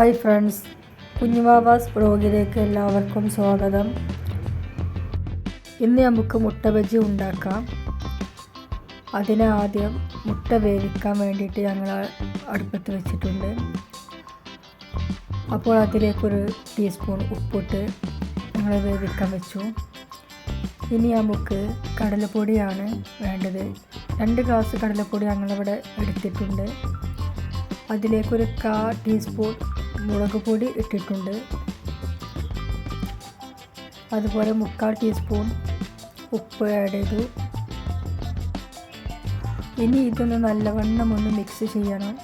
Hi friends കുഞ്ഞുവാവാസ് ബ്ലോഗിലേക്ക് എല്ലാവർക്കും സ്വാഗതം. ഇന്ന് നമുക്ക് മുട്ട ബജി ഉണ്ടാക്കാം. അതിന് ആദ്യം മുട്ട വേവിക്കാൻ വേണ്ടിയിട്ട് ഞങ്ങൾ അടുപ്പത്ത് വെച്ചിട്ടുണ്ട്. അപ്പോൾ അതിലേക്കൊരു ടീസ്പൂൺ ഉപ്പിട്ട് ഞങ്ങൾ വേവിക്കാൻ വെച്ചു. ഇനി നമുക്ക് കടലപ്പൊടിയാണ് വേണ്ടത്. രണ്ട് ഗ്ലാസ് കടലപ്പൊടി ഞങ്ങളിവിടെ എടുത്തിട്ടുണ്ട്. അതിലേക്കൊരു കാ ടീസ്പൂൺ മുളക് പൊടി ഇട്ടിട്ടുണ്ട്. അതുപോലെ മുക്കാൽ ടീസ്പൂൺ ഉപ്പ് ആഡ് ചെയ്തു. ഇനി ഇതൊന്ന് നല്ലവണ്ണം ഒന്ന് മിക്സ് ചെയ്യണം.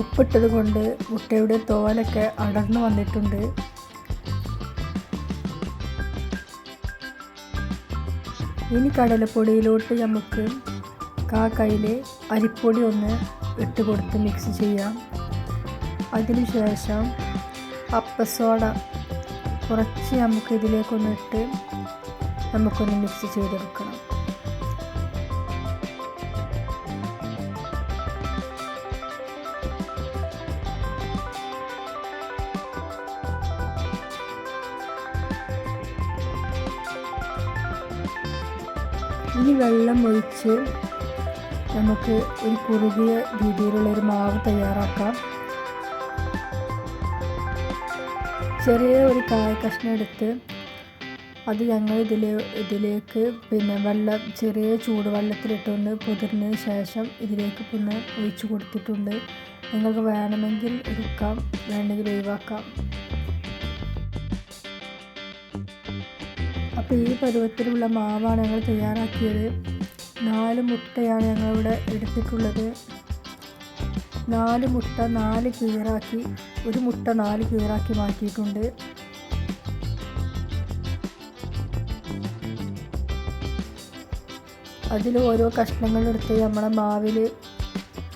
ഉപ്പിട്ടത് കൊണ്ട് മുട്ടയുടെ തോലൊക്കെ അടർന്നു വന്നിട്ടുണ്ട്. ഇനി കടലപ്പൊടിയിലോട്ട് നമുക്ക് കാ കയ്യിൽ അരിപ്പൊടി ഒന്ന് ഇട്ട് കൊടുത്ത് മിക്സ് ചെയ്യാം. അതിനുശേഷം അപ്പസോഡ കുറച്ച് നമുക്ക് ഇതിലേക്കൊന്ന് ഇട്ട് നമുക്കൊന്ന് മിക്സ് ചെയ്തെടുക്കണം. ഇനി വെള്ളം ഒഴിച്ച് നമുക്ക് ഒരു കുറുകിയ രീതിയിലുള്ള ഒരു മാവ് തയ്യാറാക്കാം. ചെറിയ ഒരു കായ കഷ്ണം എടുത്ത് അത് ഞങ്ങൾ ഇതിൽ ഇതിലേക്ക് പിന്നെ വെള്ളം ചെറിയ ചൂടുവെള്ളത്തിലിട്ടൊന്ന് പുതിർന്നതിന് ശേഷം ഇതിലേക്ക് പിന്നെ ഒഴിച്ചു കൊടുത്തിട്ടുണ്ട്. നിങ്ങൾക്ക് വേണമെങ്കിൽ എടുക്കാം വേണമെങ്കിൽ ഒഴിവാക്കാം. അപ്പോൾ ഈ പരുവത്തിലുള്ള മാവാണ് ഞങ്ങൾ തയ്യാറാക്കിയത്. നാല് മുട്ടയാണ് ഞങ്ങളിവിടെ എടുത്തിട്ടുള്ളത്. നാല് മുട്ട നാല് കീറാക്കി ഒരു മുട്ട നാല് കീറാക്കി മാറ്റിയിട്ടുണ്ട്. അതിൽ ഓരോ കഷ്ണങ്ങളെടുത്ത് നമ്മളെ മാവിൽ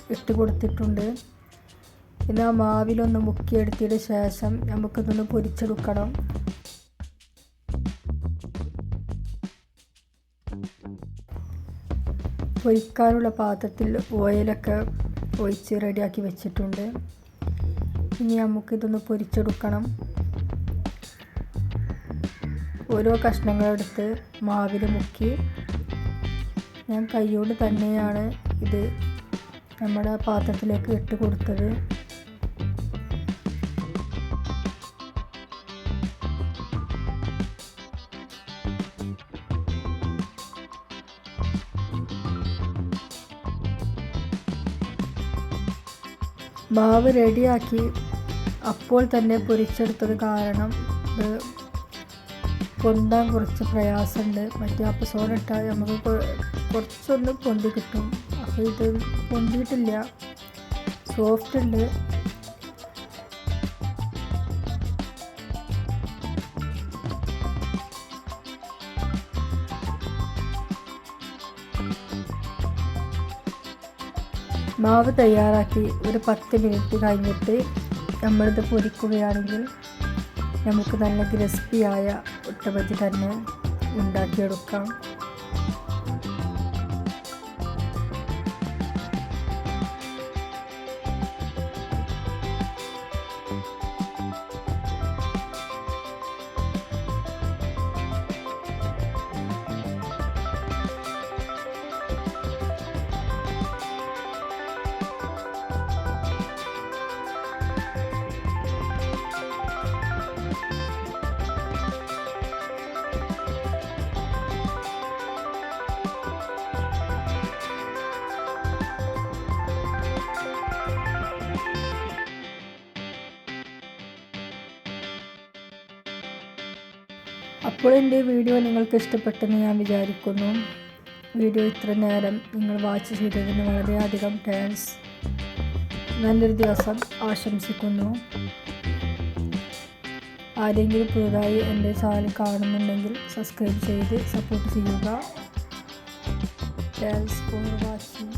ഇട്ട് കൊടുത്തിട്ടുണ്ട്. പിന്നെ ആ മാവിലൊന്ന് മുക്കിയെടുത്തതിന് ശേഷം നമുക്കിതൊന്ന് പൊരിച്ചെടുക്കണം. പൊരിക്കാനുള്ള പാത്രത്തിൽ ഓയിലൊക്കെ ഒഴിച്ച് റെഡിയാക്കി വെച്ചിട്ടുണ്ട്. ഇനി നമുക്കിതൊന്ന് പൊരിച്ചെടുക്കണം. ഓരോ കഷ്ണങ്ങളെടുത്ത് മാവിൽ മുക്കി. ഞാൻ കൈയോട് തന്നെയാണ് ഇത് നമ്മുടെ പാത്രത്തിലേക്ക് ഇട്ട് കൊടുത്തത്. മാവ് റെഡിയാക്കി അപ്പോൾ തന്നെ പൊരിച്ചെടുത്തത് കാരണം ഇത് പൊന്താൻ കുറച്ച് പ്രയാസമുണ്ട്. മറ്റേ അപ്പം ഇട്ടാൽ നമുക്ക് കുറച്ചൊന്ന് പൊന്തി കിട്ടും. അപ്പോൾ ഇത് പൊന്തിയിട്ടില്ല. സോഫ്റ്റ് ഉണ്ട്. മാവ് തയ്യാറാക്കി ഒരു പത്ത് മിനിറ്റ് കഴിഞ്ഞിട്ട് നമ്മളിത് പൊരിക്കുകയാണെങ്കിൽ നമുക്ക് നല്ല ക്രിസ്പിയായ ഒട്ടബജി തന്നെ ഉണ്ടാക്കിയെടുക്കാം. അപ്പോൾ എന്റെ വീഡിയോ നിങ്ങൾക്ക് ഇഷ്ടപ്പെട്ടെന്ന് ഞാൻ വിചാരിക്കുന്നു. വീഡിയോ ഇത്ര നേരം നിങ്ങൾ വാച്ച് ചെയ്തതിന് വളരെയധികം താങ്ക്സ് നല്ലൊരു ദിവസം ആശംസിക്കുന്നു. ആരെങ്കിലും പുതുതായി എന്റെ ചാനൽ കാണുന്നുണ്ടെങ്കിൽ സബ്സ്ക്രൈബ് ചെയ്ത് സപ്പോർട്ട് ചെയ്യുക. Thanks for watching